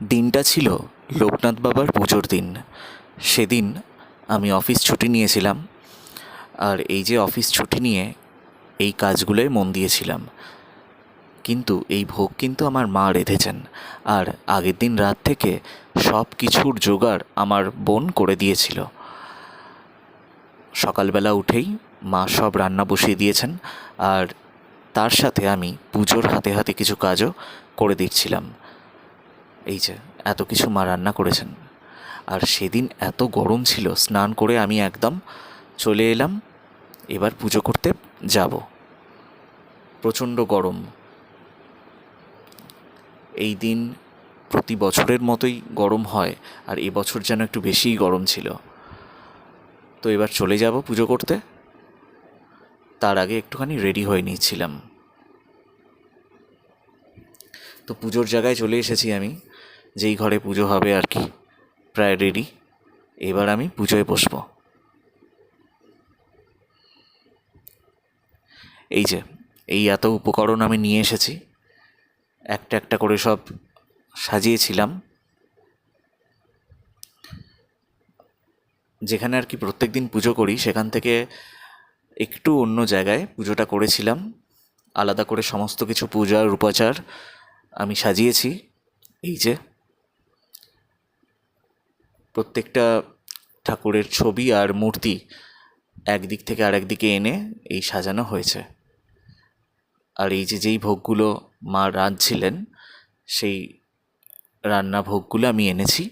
দিনটা ছিল লোকনাথ বাবার পুজোর দিন। সেদিন আমি অফিস ছুটি নিয়েছিলাম আর এই যে অফিস ছুটি নিয়ে এই কাজগুলোয় মন দিয়েছিলাম। কিন্তু এই ভোগ কিন্তু আমার মা রেঁধেছেন আর আগের দিন রাত থেকে সব কিছুর জোগাড় আমার বোন করে দিয়েছিল। সকালবেলা উঠেই মা সব রান্না বসিয়ে দিয়েছেন আর তার সাথে আমি পুজোর হাতে হাতে কিছু কাজও করে দিচ্ছিলাম। এই যে, এত কিছু মা রান্না করেছেন। আর সেদিন এত গরম ছিল, স্নান করে আমি একদম চলে এলাম, এবার পুজো করতে যাব। প্রচণ্ড গরম। এই দিন প্রতি বছরের মতোই গরম হয়, আর এবছর যেন একটু বেশিই গরম ছিল। তো এবার চলে যাব পুজো করতে। তার আগে একটুখানি রেডি হয়ে নিচ্ছিলাম। তো পুজোর জায়গায় চলে এসেছি আমি। যেই ঘরে পুজো হবে আর কি, প্রায় রেডি এবার আমি পুজোয় বসব। এই যে, এই এত উপকরণ আমি নিয়ে এসেছি, একটা একটা করে সব সাজিয়েছিলাম। যেখানে আর কি প্রত্যেক দিন পুজো করি, সেখান থেকে একটু অন্য জায়গায় পুজোটা করেছিলাম। আলাদা করে সমস্ত কিছু পূজার উপাচার আমি সাজিয়েছি। এই যে প্রত্যেকটা ঠাকুরের ছবি আর মূর্তি একদিক থেকে আরেক দিকে এনে এই সাজানো হয়েছে। আর এই যে যেই ভোগগুলো মা রাঁধছিলেন, সেই রান্না ভোগগুলো আমি এনেছি।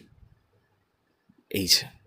এই যে।